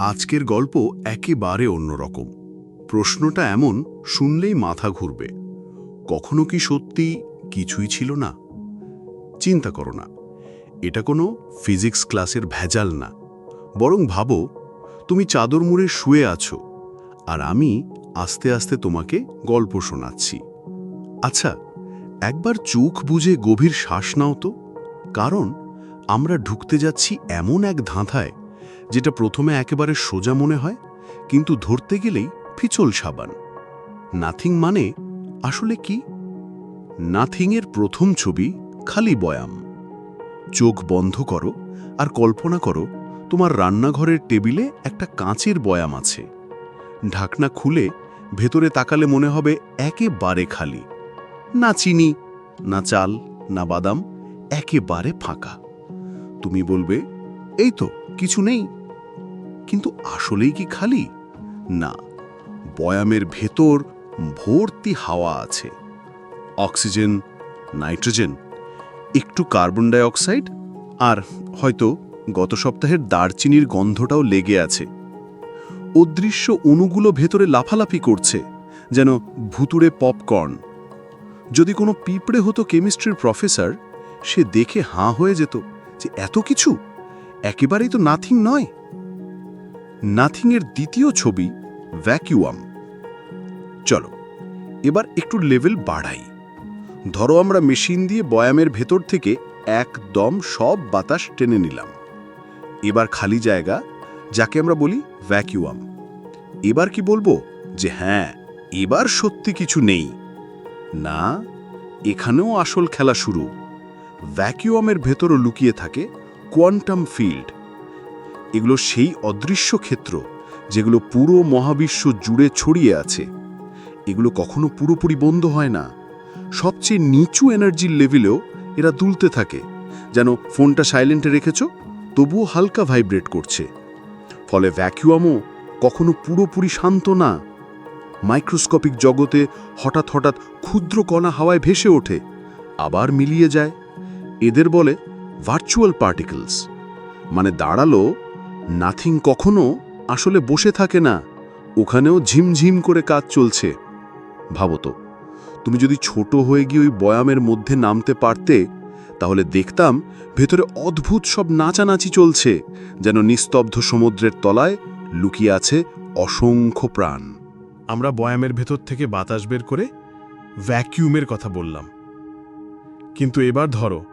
আজকের গল্প একেবারে অন্যরকম। প্রশ্নটা এমন, শুনলেই মাথা ঘুরবে। কখনো কি সত্যি কিছুই ছিল না? চিন্তা করো না। এটা কোনো ফিজিক্স ক্লাসের ভেজাল না। বরং ভাবো, তুমি চাদর মুড়ে শুয়ে আছো, আর আমি আস্তে আস্তে তোমাকে গল্প শোনাচ্ছি। আচ্ছা একবার চোখ বুঝে গভীর শ্বাস নাও তো। কারণ আমরা ঢুকতে যাচ্ছি এমন এক ধাঁধায় যেটা প্রথমে একেবারে সোজা মনে হয়, কিন্তু ধরতে গেলেই ফিচল সাবান। নাথিং মানে আসলে কি? নাথিংয়ের প্রথম ছবি খালি বয়াম। চোখ বন্ধ করো আর কল্পনা করো, তোমার রান্নাঘরের টেবিলে একটা কাঁচের বয়াম আছে। ঢাকনা খুলে ভেতরে তাকালে মনে হবে একেবারে খালি। না চিনি, না চাল, না বাদাম, একেবারে ফাঁকা। তুমি বলবে, এই তো, কিছু নেই। কিন্তু আসলেই কি খালি? না, বয়ামের ভেতর ভর্তি হাওয়া আছে। অক্সিজেন, নাইট্রোজেন, একটু কার্বন ডাই অক্সাইড আর হয়তো গত সপ্তাহের দারচিনির গন্ধটাও লেগে আছে। অদৃশ্য অণুগুলো ভেতরে লাফালাফি করছে, যেন ভুতুড়ে পপকর্ন। যদি কোনো পিঁপড়ে হতো কেমিস্ট্রির প্রফেসর, সে দেখে হাঁ হয়ে যেত যে এত কিছু? একেবারেই তো নাথিং নয়। নাথিংয়ের দ্বিতীয় ছবি ভ্যাকিউয়াম। চলো, এবার একটু লেভেল বাড়াই। ধরো আমরা মেশিন দিয়ে বয়ামের ভেতর থেকে একদম সব বাতাস টেনে নিলাম। এবার খালি জায়গা, যাকে আমরা বলি ভ্যাকিউয়াম। এবার কি বলব? যে হ্যাঁ এবার সত্যি কিছু নেই। না, এখানেও আসল খেলা শুরু। ভ্যাকিউয়ামের ভেতরও লুকিয়ে থাকে কোয়ান্টাম ফিল্ড। এগুলো সেই অদৃশ্য ক্ষেত্র যেগুলো পুরো মহাবিশ্ব জুড়ে ছড়িয়ে আছে। এগুলো কখনো পুরোপুরি বন্ধ হয় না। সবচেয়ে নিচু এনার্জির লেভেলেও এরা দুলতে থাকে। যেন ফোনটা সাইলেন্টে রেখেছ, তবুও হালকা ভাইব্রেট করছে। ফলে ভ্যাকিউয়ামও কখনো পুরোপুরি শান্ত না। মাইক্রোস্কোপিক জগতে হঠাৎ হঠাৎ ক্ষুদ্র কণা হাওয়ায় ভেসে ওঠে, আবার মিলিয়ে যায়। এদের বলে ভার্চুয়াল পার্টিকলস। মানে দাঁড়াল নাথিং কখনো আসলে বসে থাকে না। ওখানেও ঝিমঝিম করে কাজ চলছে। ভাবো তো তুমি যদি ছোট হয়ে গিয়ে ওই বয়ামের মধ্যে নামতে পারতে, তাহলে দেখতাম ভেতরে অদ্ভুত সব নাচানাচি চলছে, যেন নিস্তব্ধ সমুদ্রের তলায় লুকিয়ে আছে অসংখ্য প্রাণ। আমরা বয়ামের ভেতর থেকে বাতাস বের করে ভ্যাকিউমের কথা বললাম। কিন্তু এবার ধরো,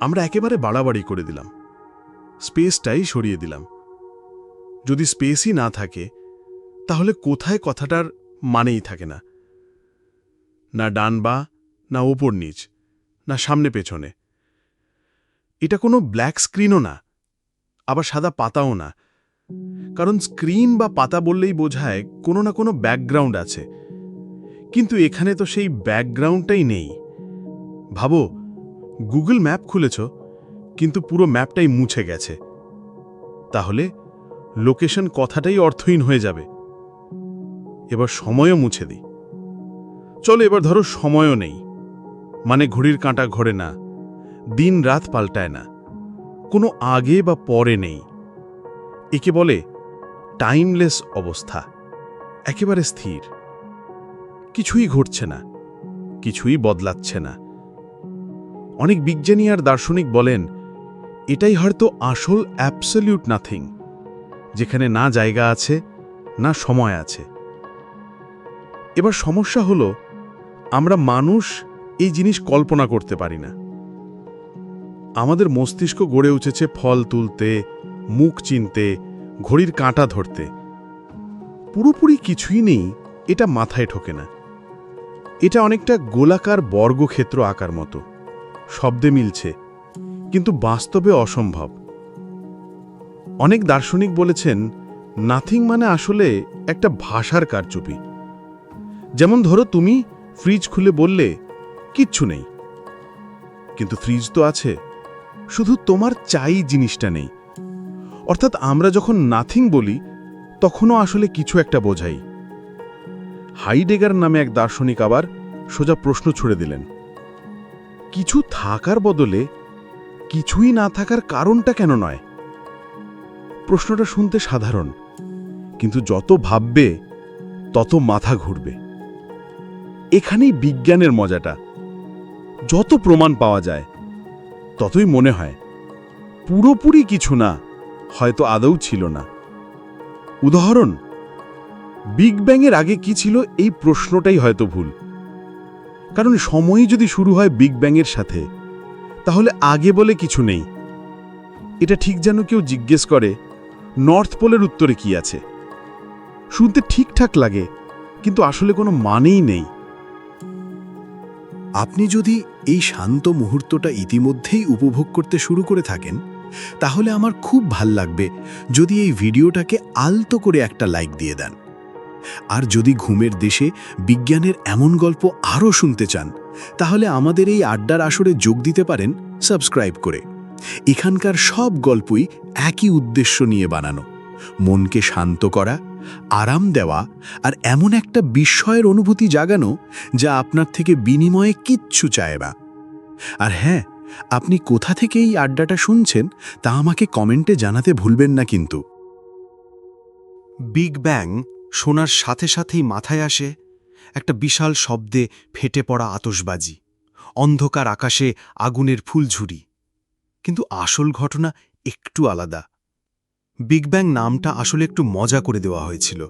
আমরা একেবারে বাড়াবাড়ি করে দিলাম। স্পেসটাই সরিয়ে দিলাম। যদি স্পেসই না থাকে, তাহলে কোথায় কথাটার মানেই থাকে না। না ডান বা, না ওপর নিচ, না সামনে পেছনে। এটা কোনো ব্ল্যাক স্ক্রিনও না, আবার সাদা পাতাও না। কারণ স্ক্রিন বা পাতা বললেই বোঝায় কোনো না কোনো ব্যাকগ্রাউন্ড আছে। কিন্তু এখানে তো সেই ব্যাকগ্রাউন্ডটাই নেই। ভাবো, গুগল ম্যাপ খুলেছ? কিন্তু পুরো ম্যাপটাই মুছে গেছে। তাহলে লোকেশন কথাটাই অর্থহীন হয়ে যাবে। এবার সময়ও মুছে দিই। চলো এবার ধরো সময়ও নেই। মানে ঘড়ির কাঁটা ঘোরে না। দিন রাত পাল্টায় না। কোনো আগে বা পরে নেই। একে বলে টাইমলেস অবস্থা। একেবারে স্থির। কিছুই ঘটছে না। কিছুই বদলাচ্ছে না। অনেক বিজ্ঞানী আর দার্শনিক বলেন এটাই হয়তো আসল অ্যাবসলিউট নাথিং যেখানে না জায়গা আছে, না সময় আছে। এবার সমস্যা হলো, আমরা মানুষ এই জিনিস কল্পনা করতে পারি না। আমাদের মস্তিষ্ক গড়ে উঠেছে ফল তুলতে, মুখ চিনতে, ঘড়ির কাঁটা ধরতে। পুরোপুরি কিছুই নেই, এটা মাথায় ঠোকে না। এটা অনেকটা গোলাকার বর্গক্ষেত্র আকার মতো, শব্দে মিলছে। কিন্তু বাস্তবে অসম্ভব। অনেক দার্শনিক বলেছেন, নাথিং মানে আসলে একটা ভাষার কারচুপি। যেমন ধরো তুমি ফ্রিজ খুলে বললে, কিচ্ছু নেই। কিন্তু ফ্রিজ তো আছে, শুধু তোমার চাই জিনিসটা নেই। অর্থাৎ আমরা যখন নাথিং বলি, তখনও আসলে কিছু একটা বোঝাই। হাইডেগার নামে এক দার্শনিক আবার সোজা প্রশ্ন ছুড়ে দিলেন, কিছু থাকার বদলে কিছুই না থাকার কারণটা কেন নয়? প্রশ্নটা শুনতে সাধারণ, কিন্তু যত ভাববে, তত মাথা ঘুরবে। এখানেই বিজ্ঞানের মজাটা। যত প্রমাণ পাওয়া যায়, ততই মনে হয়, পুরোপুরি কিছু না, হয়তো আদৌ ছিল না। উদাহরণ, বিগ ব্যাংয়ের আগে কি ছিল এই প্রশ্নটাই হয়তো ভুল। কারণ সময়ই যদি শুরু হয় বিগ ব্যাংয়ের সাথে তাহলে আগে বলে কিছু নেই। এটা ঠিক যেন কেউ জিজ্ঞেস করে, নর্থ পোলের উত্তরে কি আছে? শুনতে ঠিকঠাক লাগে, কিন্তু আসলে কোনো মানেই নেই। আপনি যদি এই শান্ত মুহূর্তটা ইতিমধ্যেই উপভোগ করতে শুরু করে থাকেন, তাহলে আমার খুব ভালো লাগবে যদি এই ভিডিওটাকে আলতো করে একটা লাইক দিয়ে দেন। আর যদি ঘুমের দেশে বিজ্ঞানের এমন গল্প আরও শুনতে চান তাহলে আমাদের এই আড্ডার আসরে যোগ দিতে পারেন সাবস্ক্রাইব করে। এখানকার সব গল্পই একই উদ্দেশ্য নিয়ে বানানো। মনকে শান্ত করা, আরাম দেওয়া আর এমন একটা বিস্ময়ের অনুভূতি জাগানো যা আপনার থেকে বিনিময়ে কিচ্ছু চায় না। আর হ্যাঁ আপনি কোথা থেকে এই আড্ডাটা শুনছেন তা আমাকে কমেন্টে জানাতে ভুলবেন না কিন্তু। বিগ ব্যাং শোনার সাথে সাথেই মাথায় আসে একটা বিশাল শব্দে ফেটে পড়া আতসবাজি অন্ধকার আকাশে আগুনের ফুলঝুরি। কিন্তু আসল ঘটনা একটু আলাদা। বিগ ব্যাং নামটা আসলে একটু মজা করে দেওয়া হয়েছিল।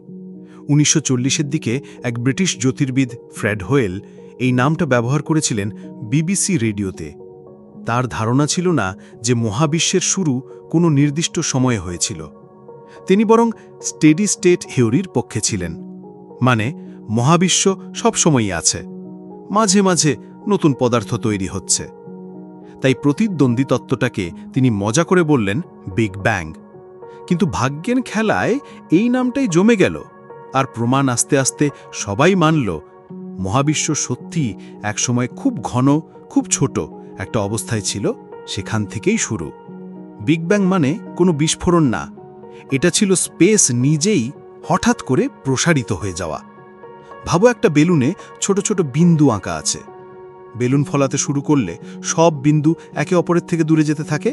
উনিশশো চল্লিশের দিকে এক ব্রিটিশ জ্যোতির্বিদ ফ্রেড হোয়েল এই নামটা ব্যবহার করেছিলেন বিবিসি রেডিওতে। তার ধারণা ছিল না যে মহাবিশ্বের শুরু কোনো নির্দিষ্ট সময়ে হয়েছিল। তিনি বরং স্টেডি স্টেট হিওরির পক্ষে ছিলেন। মানে মহাবিশ্ব সবসময়ই আছে। মাঝে মাঝে নতুন পদার্থ তৈরি হচ্ছে। তাই প্রতিদ্বন্দ্বী তত্ত্বটাকে তিনি মজা করে বললেন বিগ ব্যাং। কিন্তু ভাগ্যের খেলায় এই নামটাই জমে গেল। আর প্রমাণ আস্তে আস্তে সবাই মানল, মহাবিশ্ব সত্যি একসময় খুব ঘন, খুব ছোট একটা অবস্থায় ছিল, সেখান থেকেই শুরু। বিগ ব্যাং মানে কোনো বিস্ফোরণ না। এটা ছিল স্পেস নিজেই হঠাৎ করে প্রসারিত হয়ে যাওয়া। ভাবো একটা বেলুনে ছোট ছোট বিন্দু আঁকা আছে। বেলুন ফলাতে শুরু করলে সব বিন্দু একে অপরের থেকে দূরে যেতে থাকে।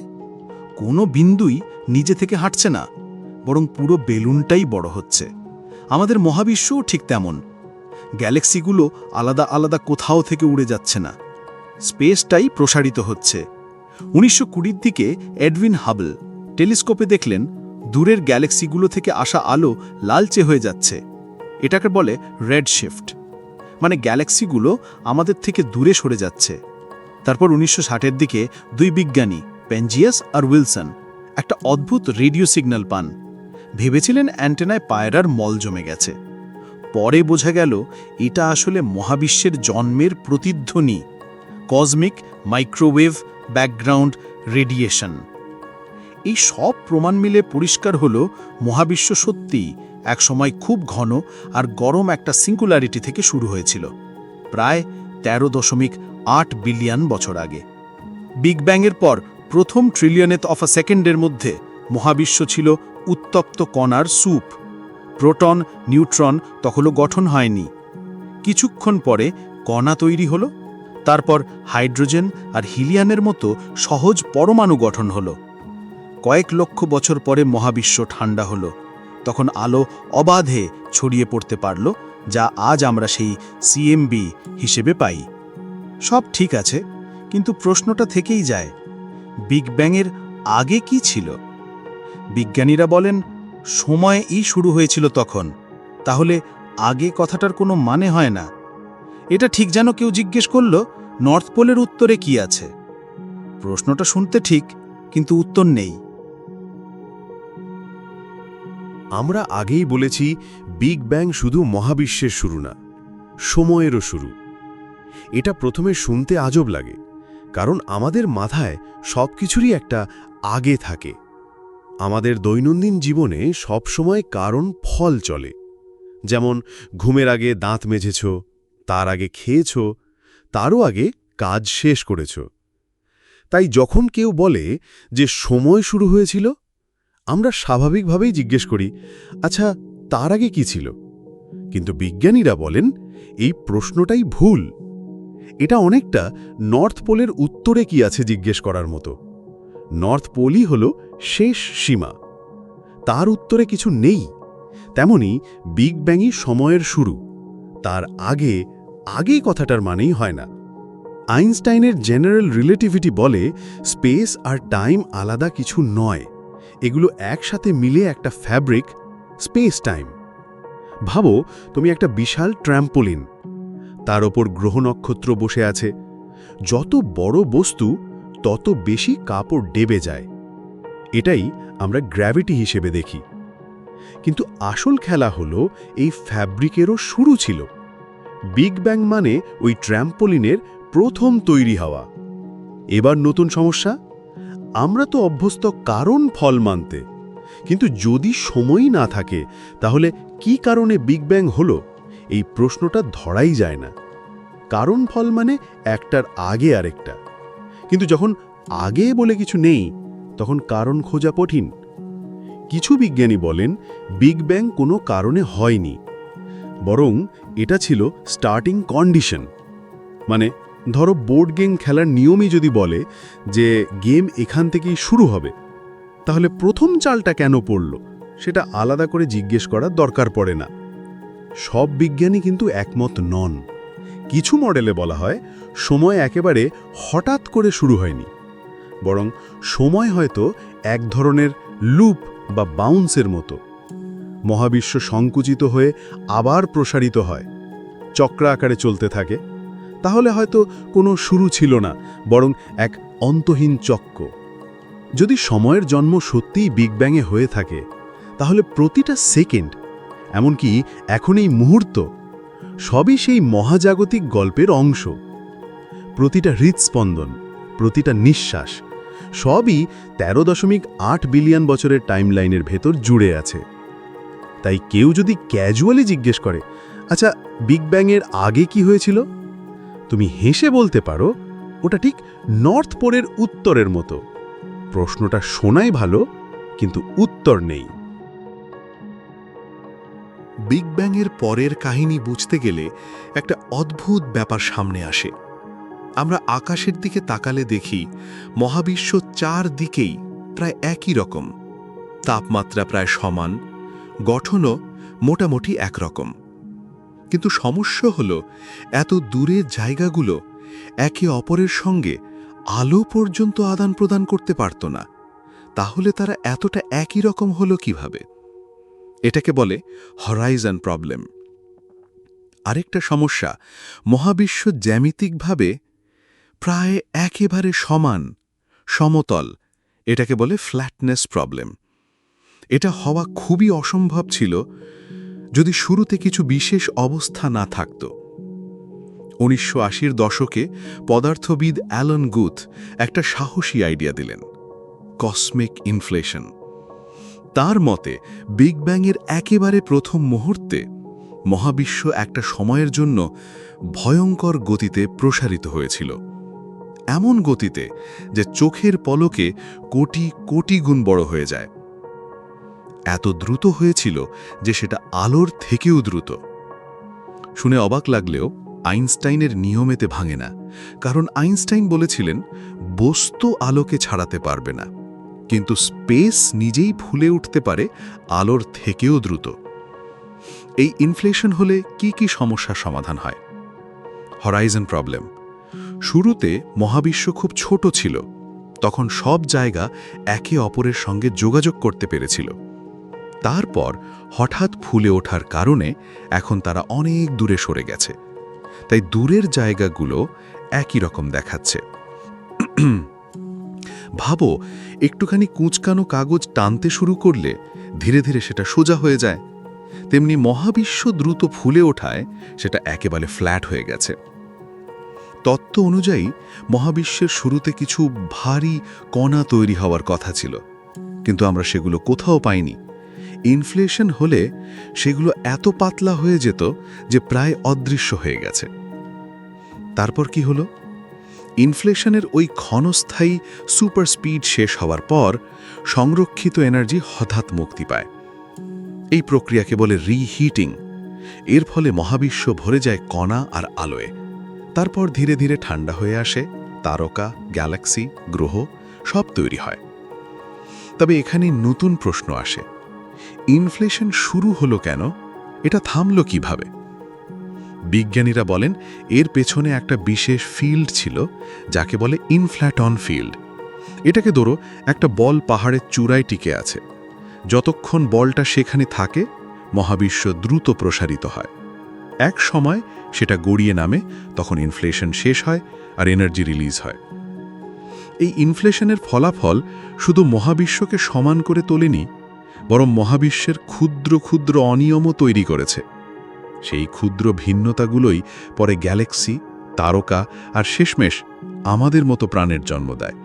কোনো বিন্দুই নিজে থেকে হাঁটছে না, বরং পুরো বেলুনটাই বড় হচ্ছে। আমাদের মহাবিশ্বও ঠিক তেমন। গ্যালাক্সিগুলো আলাদা আলাদা কোথাও থেকে উড়ে যাচ্ছে না। স্পেসটাই প্রসারিত হচ্ছে। উনিশশো কুড়ির দিকে এডউইন হাবল টেলিস্কোপে দেখলেন, দূরের গ্যালাক্সিগুলো থেকে আসা আলো লালচে হয়ে যাচ্ছে। এটাকে বলে রেড শিফট। মানে গ্যালাক্সিগুলো আমাদের থেকে দূরে সরে যাচ্ছে। তারপর উনিশশো ষাটের দিকে দুই বিজ্ঞানী, পেনজিয়াস আর উইলসন, একটা অদ্ভুত রেডিও সিগন্যাল পান। ভেবেছিলেন অ্যান্টেনায় পায়রার মল জমে গেছে। পরে বোঝা গেল, এটা আসলে মহাবিশ্বের জন্মের প্রতিধ্বনি। Cosmic, microwave, background, radiation. এই সব প্রমাণ মিলে পরিষ্কার হল মহাবিশ্ব সত্যিই একসময় খুব ঘন আর গরম একটা সিঙ্গুলারিটি থেকে শুরু হয়েছিল, প্রায় তেরো দশমিক আট বিলিয়ন বছর আগে। বিগ ব্যাংয়ের পর প্রথম ট্রিলিয়নেত অফ আ সেকেন্ডের মধ্যে মহাবিশ্ব ছিল উত্তপ্ত কণার স্যুপ। প্রোটন, নিউট্রন তখনও গঠন হয়নি। কিছুক্ষণ পরে কণা তৈরি হলো, তারপর হাইড্রোজেন আর হিলিয়ামের মতো সহজ পরমাণু গঠন হলো। কয়েক লক্ষ বছর পরে মহাবিশ্ব ঠান্ডা হলো, তখন আলো অবাধে ছড়িয়ে পড়তে পারল, যা আজ আমরা সেই সিএমবি হিসেবে পাই। সব ঠিক আছে, কিন্তু প্রশ্নটা থেকেই যায়, বিগ ব্যাংয়ের আগে কি ছিল? বিজ্ঞানীরা বলেন সময়ই শুরু হয়েছিল তখন, তাহলে আগে কথাটার কোনো মানে হয় না। এটা ঠিক যেন কেউ জিজ্ঞেস করল, নর্থ পোলের উত্তরে কি আছে? প্রশ্নটা শুনতে ঠিক, কিন্তু উত্তর নেই। আমরা আগেই বলেছি বিগ ব্যাং শুধু মহাবিশ্বের শুরু না, সময়েরও শুরু। এটা প্রথমে শুনতে আজব লাগে, কারণ আমাদের মাথায় সব কিছুরই একটা আগে থাকে। আমাদের দৈনন্দিন জীবনে সবসময় কারণ ফল চলে। যেমন, ঘুমের আগে দাঁত মেঝেছ, তার আগে খেয়েছ, তারও আগে কাজ শেষ করেছ। তাই যখন কেউ বলে যে সময় শুরু হয়েছিল আমরা স্বাভাবিকভাবেই জিজ্ঞেস করি আচ্ছা তার আগে কি ছিল? কিন্তু বিজ্ঞানীরা বলেন, এই প্রশ্নটাই ভুল। এটা অনেকটা নর্থ পোলের উত্তরে কি আছে জিজ্ঞেস করার মতো। নর্থ পোলই হল শেষ সীমা। তার উত্তরে কিছু নেই। তেমনি বিগ ব্যাংই সময়ের শুরু। তার আগে, আগেই কথাটার মানেই হয় না। আইনস্টাইনের জেনারেল রিলেটিভিটি বলে, স্পেস আর টাইম আলাদা কিছু নয়। এগুলো একসাথে মিলে একটা ফ্যাব্রিক স্পেস টাইম ভাবো, তুমি একটা বিশাল ট্র্যাম্পোলিন তার ওপর গ্রহ নক্ষত্র বসে আছে। যত বড় বস্তু, তত বেশি কাপড় ডেবে যায়। এটাই আমরা গ্র্যাভিটি হিসেবে দেখি। কিন্তু আসল খেলা হলো, এই ফ্যাব্রিকেরও শুরু ছিল। বিগ ব্যাং মানে ওই ট্র্যাম্পোলিনের প্রথম তৈরি হওয়া। এবার নতুন সমস্যা? আমরা তো অভ্যস্ত কারণ ফল মানতে। কিন্তু যদি সময়ই না থাকে, তাহলে কি কারণে বিগ ব্যাং হলো? এই প্রশ্নটা ধরাই যায় না। কারণ ফল মানে একটার আগে আরেকটা। কিন্তু যখন আগে বলে কিছু নেই, তখন কারণ খোঁজা কঠিন। কিছু বিজ্ঞানী বলেন বিগ ব্যাং কোনো কারণে হয়নি। বরং এটা ছিল স্টার্টিং কন্ডিশন মানে ধরো বোর্ড গেম খেলার নিয়মই যদি বলে যে গেম এখান থেকেই শুরু হবে, তাহলে প্রথম চালটা কেন পড়ল? সেটা আলাদা করে জিজ্ঞেস করার দরকার পড়ে না। সব বিজ্ঞানী কিন্তু একমত নন। কিছু মডেলে বলা হয় সময় একেবারে হঠাৎ করে শুরু হয়নি, বরং সময় হয়তো এক ধরনের লুপ বা বাউন্সের মতো। মহাবিশ্ব সংকুচিত হয়ে আবার প্রসারিত হয় চক্র আকারে চলতে থাকে। তাহলে হয়তো কোনো শুরু ছিল না, বরং এক অন্তহীন চক্র যদি সময়ের জন্ম সত্যিই বিগ ব্যাঙে হয়ে থাকে, তাহলে প্রতিটা সেকেন্ড, এমনকি এখন এই মুহূর্ত, সবই সেই মহাজাগতিক গল্পের অংশ। প্রতিটা হৃদস্পন্দন প্রতিটা নিঃশ্বাস, সবই তেরো দশমিক আট বিলিয়ন বছরের টাইমলাইনের ভেতর জুড়ে আছে। তাই কেউ যদি ক্যাজুয়ালি জিজ্ঞেস করে আচ্ছা বিগ ব্যাংয়ের আগে কি হয়েছিল? তুমি হেসে বলতে পারো, ওটা ঠিক নর্থ পোলের উত্তরের মতো। প্রশ্নটা শোনাই ভালো, কিন্তু উত্তর নেই। বিগ ব্যাংয়ের পরের কাহিনী বুঝতে গেলে একটা অদ্ভুত ব্যাপার সামনে আসে। আমরা আকাশের দিকে তাকালে দেখি, মহাবিশ্ব চার দিকেই প্রায় একই রকম। তাপমাত্রা প্রায় সমান, গঠনও মোটামুটি একরকম। কিন্তু সমস্যা হল, এত দূরের জায়গাগুলো একে অপরের সঙ্গে আলো পর্যন্ত আদান প্রদান করতে পারত না। তাহলে তারা এতটা একই রকম হলো কীভাবে? এটাকে বলে হরাইজন প্রবলেম আরেকটা সমস্যা, মহাবিশ্ব জ্যামিতিকভাবে প্রায় একেবারে সমান, সমতল, এটাকে বলে ফ্ল্যাটনেস প্রবলেম এটা হওয়া খুবই অসম্ভব ছিল যদি শুরুতে কিছু বিশেষ অবস্থা না থাকত। উনিশশো আশির দশকে পদার্থবিদ অ্যালন গুথ একটা সাহসী আইডিয়া দিলেন, কসমিক ইনফ্লেশন। তার মতে, বিগ ব্যাংয়ের একেবারে প্রথম মুহূর্তে মহাবিশ্ব একটা সময়ের জন্য ভয়ঙ্কর গতিতে প্রসারিত হয়েছিল। এমন গতিতে যে চোখের পলকে কোটি কোটি গুণ বড় হয়ে যায়। এত দ্রুত হয়েছিল যে সেটা আলোর থেকেও দ্রুত। শুনে অবাক লাগলেও আইনস্টাইনের নিয়মেতে ভাঙে না, কারণ আইনস্টাইন বলেছিলেন, বস্তু আলোকে ছাড়াতে পারবে না, কিন্তু স্পেস নিজেই ফুলে উঠতে পারে আলোর থেকেও দ্রুত। এই ইনফ্লেশন হলে কি কি সমস্যার সমাধান হয়? Horizon problem. শুরুতে মহাবিশ্ব খুব ছোট ছিল, তখন সব জায়গা একে অপরের সঙ্গে যোগাযোগ করতে পেরেছিল। তারপর হঠাৎ ফুলে ওঠার কারণে এখন তারা অনেক দূরে সরে গেছে। তাই দূরের জায়গাগুলো একই রকম দেখাচ্ছে। ভাবো, একটুখানি কুঁচকানো কাগজ টানতে শুরু করলে ধীরে ধীরে সেটা সোজা হয়ে যায়। তেমনি মহাবিশ্ব দ্রুত ফুলে ওঠায় সেটা একেবারে ফ্ল্যাট হয়ে গেছে। তত্ত্ব অনুযায়ী মহাবিশ্বের শুরুতে কিছু ভারী কণা তৈরি হওয়ার কথা ছিল, কিন্তু আমরা সেগুলো কোথাও পাইনি। ইনফ্লেশন হলে সেগুলো এত পাতলা হয়ে যেত যে প্রায় অদৃশ্য হয়ে গেছে। তারপর কি হলো? ইনফ্লেশনের ওই ক্ষণস্থায়ী সুপার স্পিড শেষ হওয়ার পর সংরক্ষিত এনার্জি হঠাৎ মুক্তি পায়। এই প্রক্রিয়াকে বলে রিহিটিং। এর ফলে মহাবিশ্ব ভরে যায় কণা আর আলোয়। তারপর ধীরে ধীরে ঠান্ডা হয়ে আসে, তারকা, গ্যালাক্সি, গ্রহ সব তৈরি হয়। তবে এখানে নতুন প্রশ্ন আসে। ইনফ্লেশন শুরু হলো কেন? এটা থামলো কীভাবে? বিজ্ঞানীরা বলেন, এর পেছনে একটা বিশেষ ফিল্ড ছিল, যাকে বলে ইনফ্ল্যাটন ফিল্ড। এটাকে ধরো, একটা বল পাহাড়ের চূড়ায় টিকে আছে। যতক্ষণ বলটা সেখানে থাকে, মহাবিশ্ব দ্রুত প্রসারিত হয়। এক সময় সেটা গড়িয়ে নামে, তখন ইনফ্লেশন শেষ হয় আর এনার্জি রিলিজ হয়। এই ইনফ্লেশনের ফলাফল শুধু মহাবিশ্বকে সমান করে তোলেনি বরং মহাবিশ্বের ক্ষুদ্র ক্ষুদ্র অনিয়মও তৈরি করেছে। সেই ক্ষুদ্র ভিন্নতাগুলোই পরে গ্যালাক্সি, তারকা আর শেষমেশ আমাদের মতো প্রাণের জন্ম দেয়।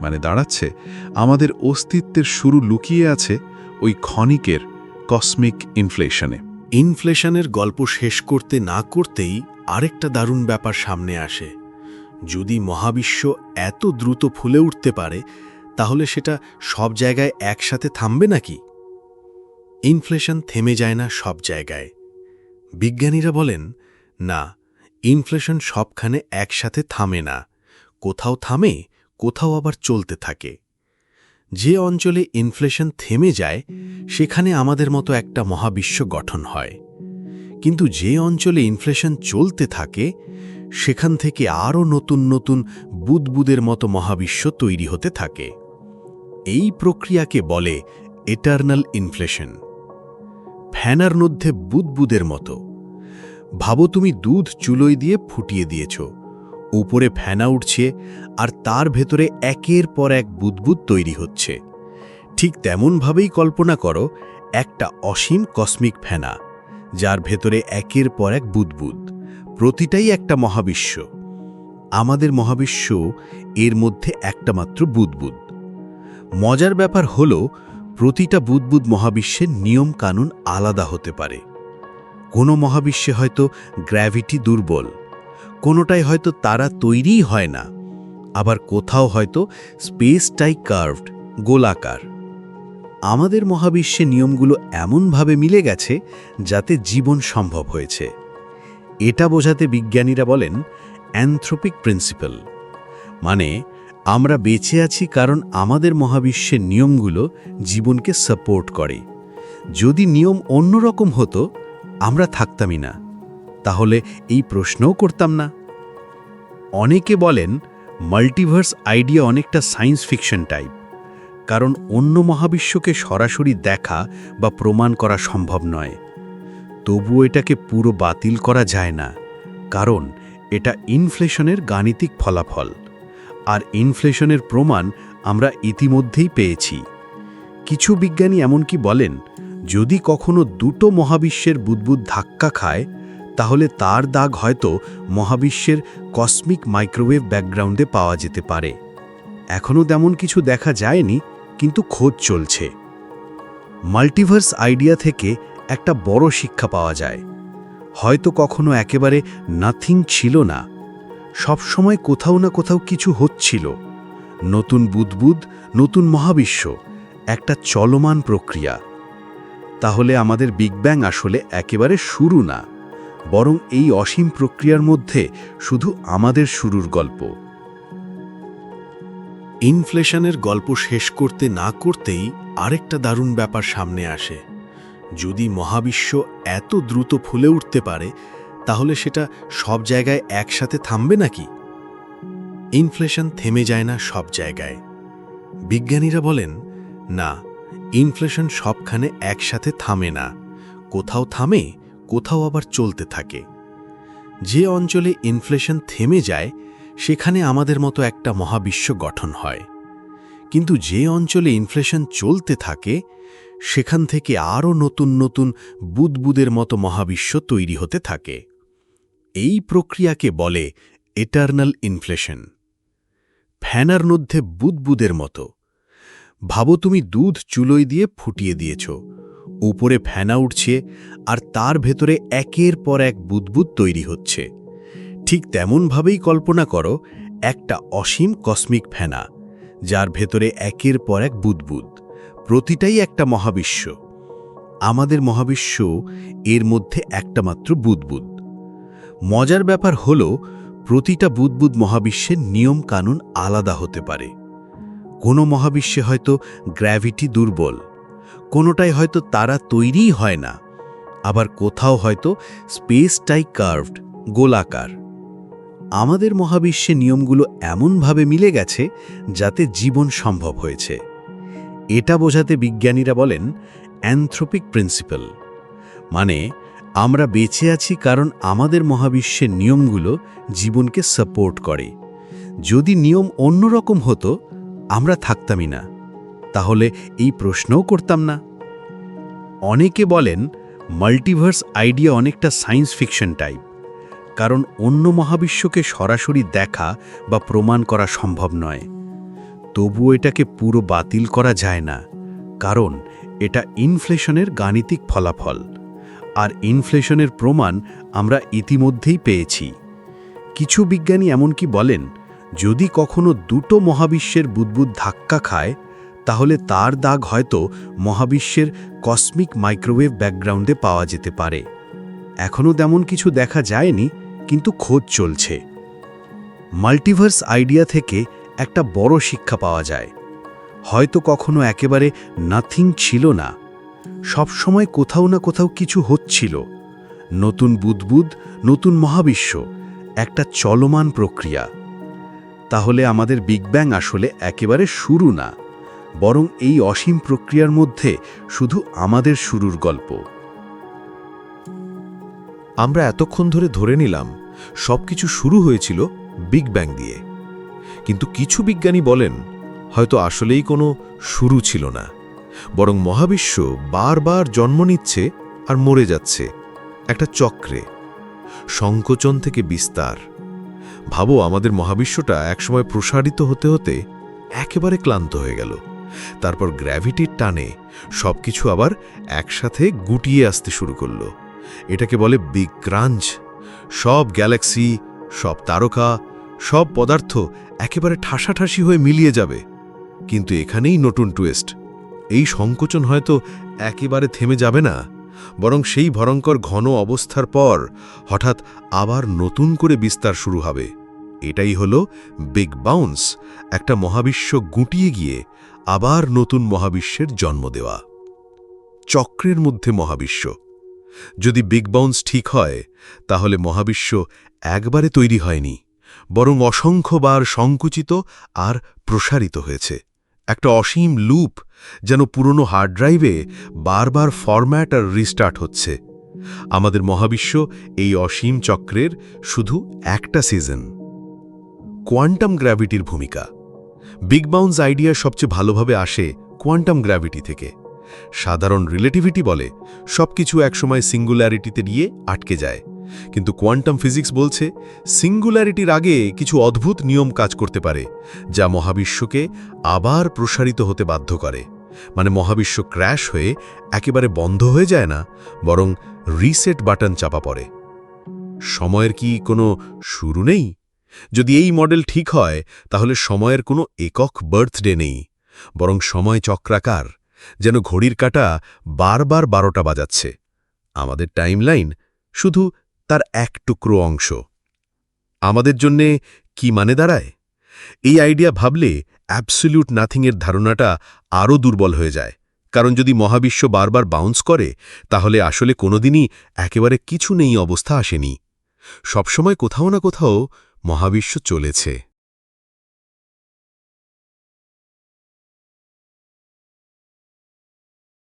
মানে দাঁড়াচ্ছে, আমাদের অস্তিত্বের শুরু লুকিয়ে আছে ওই ক্ষণিকের কসমিক ইনফ্লেশনে ইনফ্লেশনের গল্প শেষ করতে না করতেই আরেকটা দারুণ ব্যাপার সামনে আসে। যদি মহাবিশ্ব এত দ্রুত ফুলে উঠতে পারে, তাহলে সেটা সব জায়গায় একসাথে থামবে নাকি? ইনফ্লেশন থেমে যায় না সব জায়গায়। বিজ্ঞানীরা বলেন, না, ইনফ্লেশন সবখানে একসাথে থামে না। কোথাও থামে, কোথাও আবার চলতে থাকে। যে অঞ্চলে ইনফ্লেশন থেমে যায়, সেখানে আমাদের মতো একটা মহাবিশ্ব গঠন হয়। কিন্তু যে অঞ্চলে ইনফ্লেশন চলতে থাকে, সেখান থেকে আরও নতুন নতুন বুদবুদের মতো মহাবিশ্ব তৈরি হতে থাকে। এই প্রক্রিয়াকে বলে এটার্নাল ইনফ্লেশন ফ্যানার মধ্যে বুদবুদের মতো। ভাবো তুমি দুধ চুলোয় দিয়ে ফুটিয়ে দিয়েছ। উপরে ফ্যানা উঠছে আর তার ভেতরে একের পর এক বুদবুদ তৈরি হচ্ছে। ঠিক তেমনভাবেই কল্পনা করো, একটা অসীম কসমিক ফ্যানা যার ভেতরে একের পর এক বুদবুদ। প্রতিটাই একটা মহাবিশ্ব। আমাদের মহাবিশ্ব এর মধ্যে একটা মাত্র বুদবুদ। মজার ব্যাপার হল প্রতিটা বুদবুদ মহাবিশ্বের নিয়ম কানুন আলাদা হতে পারে। কোনো মহাবিশ্বে হয়তো গ্র্যাভিটি দুর্বল কোনোটাই হয়তো তারা তৈরিই হয় না, আবার কোথাও হয়তো স্পেসটাই কার্ভড, গোলাকার। আমাদের মহাবিশ্বে নিয়মগুলো এমনভাবে মিলে গেছে যাতে জীবন সম্ভব হয়েছে। এটা বোঝাতে বিজ্ঞানীরা বলেন অ্যান্থ্রোপিক প্রিন্সিপাল মানে আমরা বেঁচে আছি কারণ আমাদের মহাবিশ্বের নিয়মগুলো জীবনকে সাপোর্ট করে। যদি নিয়ম অন্যরকম হতো, আমরা থাকতামই না। তাহলে এই প্রশ্নও করতাম না। অনেকে বলেন, মাল্টিভার্স আইডিয়া অনেকটা সায়েন্স ফিকশন টাইপ। কারণ অন্য মহাবিশ্বকে সরাসরি দেখা বা প্রমাণ করা সম্ভব নয়। তবুও এটাকে পুরো বাতিল করা যায় না, কারণ এটা ইনফ্লেশনের গাণিতিক ফলাফল। আর ইনফ্লেশনের প্রমাণ আমরা ইতিমধ্যেই পেয়েছি। কিছু বিজ্ঞানী এমনকি বলেন, যদি কখনো দুটো মহাবিশ্বের বুদবুদ ধাক্কা খায়, তাহলে তার দাগ হয়তো মহাবিশ্বের কসমিক মাইক্রোওয়েভ ব্যাকগ্রাউন্ডে পাওয়া যেতে পারে। এখনও তেমন কিছু দেখা যায়নি, কিন্তু খোঁজ চলছে। মাল্টিভার্স আইডিয়া থেকে একটা বড় শিক্ষা পাওয়া যায়। হয়তো কখনো একেবারে নাথিং ছিল না। সবসময় কোথাও না কোথাও কিছু হচ্ছিল। নতুন বুদবুদ, নতুন মহাবিশ্ব, একটা চলমান প্রক্রিয়া। তাহলে আমাদের বিগ ব্যাং আসলে একেবারে শুরু না, বরং এই অসীম প্রক্রিয়ার মধ্যে শুধু আমাদের শুরুর গল্প। ইনফ্লেশনের গল্প শেষ করতে না করতেই আরেকটা দারুণ ব্যাপার সামনে আসে। যদি মহাবিশ্ব এত দ্রুত ফুলে উঠতে পারে তাহলে সেটা সব জায়গায় একসাথে থামবে নাকি? ইনফ্লেশন থেমে যায় না সব জায়গায়। বিজ্ঞানীরা বলেন, না, ইনফ্লেশন সবখানে একসাথে থামে না। কোথাও থামে, কোথাও আবার চলতে থাকে। যে অঞ্চলে ইনফ্লেশন থেমে যায়, সেখানে আমাদের মতো একটা মহাবিশ্ব গঠন হয়। কিন্তু যে অঞ্চলে ইনফ্লেশন চলতে থাকে, সেখান থেকে আরও নতুন নতুন বুদবুদের মতো মহাবিশ্ব তৈরি হতে থাকে। এই প্রক্রিয়াকে বলে এটার্নাল ইনফ্লেশন ফ্যানার মধ্যে বুদবুদের মতো। ভাবো তুমি দুধ চুলোয় দিয়ে ফুটিয়ে দিয়েছ। উপরে ফ্যানা উঠছে আর তার ভেতরে একের পর এক বুদবুদ তৈরি হচ্ছে। ঠিক তেমনভাবেই কল্পনা করো, একটা অসীম কসমিক ফ্যানা যার ভেতরে একের পর এক বুদবুদ। প্রতিটাই একটা মহাবিশ্ব। আমাদের মহাবিশ্ব এর মধ্যে একটা মাত্র বুদবুদ। মজার ব্যাপার হল, প্রতিটা বুদবুদ মহাবিশ্বের নিয়ম কানুন আলাদা হতে পারে। কোনো মহাবিশ্বে হয়তো গ্র্যাভিটি দুর্বল, কোনোটাই হয়তো তারা তৈরিই হয় না, আবার কোথাও হয়তো স্পেসটাই কার্ভড, গোলাকার। আমাদের মহাবিশ্বে নিয়মগুলো এমনভাবে মিলে গেছে যাতে জীবন সম্ভব হয়েছে। এটা বোঝাতে বিজ্ঞানীরা বলেন অ্যান্থ্রোপিক প্রিন্সিপাল মানে আমরা বেঁচে আছি কারণ আমাদের মহাবিশ্বের নিয়মগুলো জীবনকে সাপোর্ট করে। যদি নিয়ম অন্যরকম হতো, আমরা থাকতামই না। তাহলে এই প্রশ্নও করতাম না। অনেকে বলেন, মাল্টিভার্স আইডিয়া অনেকটা সায়েন্স ফিকশন টাইপ। কারণ অন্য মহাবিশ্বকে সরাসরি দেখা বা প্রমাণ করা সম্ভব নয়। তবুও এটাকে পুরো বাতিল করা যায় না, কারণ এটা ইনফ্লেশনের গাণিতিক ফলাফল। আর ইনফ্লেশনের প্রমাণ আমরা ইতিমধ্যেই পেয়েছি। কিছু বিজ্ঞানী এমনকি বলেন, যদি কখনো দুটো মহাবিশ্বের বুদবুদ ধাক্কা খায়, তাহলে তার দাগ হয়তো মহাবিশ্বের কসমিক মাইক্রোওয়েভ ব্যাকগ্রাউন্ডে পাওয়া যেতে পারে। এখনও তেমন কিছু দেখা যায়নি, কিন্তু খোঁজ চলছে। মাল্টিভার্স আইডিয়া থেকে একটা বড় শিক্ষা পাওয়া যায়। হয়তো কখনো একেবারে নাথিং ছিল না। সবসময় কোথাও না কোথাও কিছু হচ্ছিল। নতুন বুদবুদ, নতুন মহাবিশ্ব, একটা চলমান প্রক্রিয়া। তাহলে আমাদের বিগ ব্যাং আসলে একেবারে শুরু না, বরং এই অসীম প্রক্রিয়ার মধ্যে শুধু আমাদের শুরুর গল্প। আমরা এতক্ষণ ধরে ধরে নিলাম, সবকিছু শুরু হয়েছিল বিগ ব্যাং দিয়ে। কিন্তু কিছু বিজ্ঞানী বলেন, হয়তো আসলেই কোনো শুরু ছিল না। বরং মহাবিশ্ব বারবার জন্ম নিচ্ছে আর মরে যাচ্ছে। একটা চক্রে। সংকোচন থেকে বিস্তার। ভাবো, আমাদের মহাবিশ্বটা একসময় প্রসারিত হতে হতে একেবারে ক্লান্ত হয়ে গেল। তারপর গ্র্যাভিটির টানে সবকিছু আবার একসাথে গুটিয়ে আসতে শুরু করল। এটাকে বলে বিগ ক্রাঞ্চ সব গ্যালাক্সি, সব তারকা, সব পদার্থ একেবারে ঠাসাঠাসি হয়ে মিলিয়ে যাবে। কিন্তু এখানেই নতুন টুয়েস্ট। এই সংকোচন হয়তো একেবারে থেমে যাবে না, বরং সেই ভয়ঙ্কর ঘন অবস্থার পর হঠাৎ আবার নতুন করে বিস্তার শুরু হবে। এটাই হলো বিগ বাউন্স একটা মহাবিশ্ব গুটিয়ে গিয়ে আবার নতুন মহাবিশ্বের জন্ম দেওয়া। চক্রের মধ্যে মহাবিশ্ব। যদি বিগ বাউন্স ঠিক হয়, তাহলে মহাবিশ্ব একবারে তৈরি হয়নি, বরং অসংখ্যবার সংকুচিত আর প্রসারিত হয়েছে। একটা অসীম লুপ যেন পুরনো হার্ড ড্রাইভে বারবার ফরম্যাট আর রিস্টার্ট হচ্ছে। আমাদের মহাবিশ্ব এই অসীম চক্রের শুধু একটা সিজন। কোয়ান্টাম গ্র্যাভিটির ভূমিকা। বিগ বাউন্স আইডিয়া সবচেয়ে ভালোভাবে আসে কোয়ান্টাম গ্র্যাভিটি থেকে। সাধারণ রিলেটিভিটি বলে সবকিছু একসময় সিঙ্গুলারিটিতে গিয়ে আটকে যায়। কিন্তু কোয়ান্টাম ফিজিক্স বলছে সিঙ্গুলারিটির আগে কিছু অদ্ভুত নিয়ম কাজ করতে পারে, যা মহাবিশ্বকে আবার প্রসারিত হতে বাধ্য করে। মানে মহাবিশ্ব ক্র্যাশ হয়ে একেবারে বন্ধ হয়ে যায় না, বরং রিসেট বাটন চাপা পড়ে। সময়ের কি কোনো শুরু নেই? যদি এই মডেল ঠিক হয়, তাহলে সময়ের কোনো একক বার্থডে নেই, বরং সময় চক্রাকার, যেন ঘড়ির কাটা বারবার বারোটা বাজাচ্ছে। আমাদের টাইমলাইন শুধু তার এক টুকরো অংশ। আমাদের জন্যে কি মানে দাঁড়ায়? এই আইডিয়া ভাবলে অ্যাবসলিউট নাথিংয়ের ধারণাটা আরও দুর্বল হয়ে যায়। কারণ যদি মহাবিশ্ব বারবার বাউন্স করে, তাহলে আসলে কোনোদিনই একেবারে কিছু নেই অবস্থা আসেনি। সবসময় কোথাও না কোথাও মহাবিশ্ব চলেছে।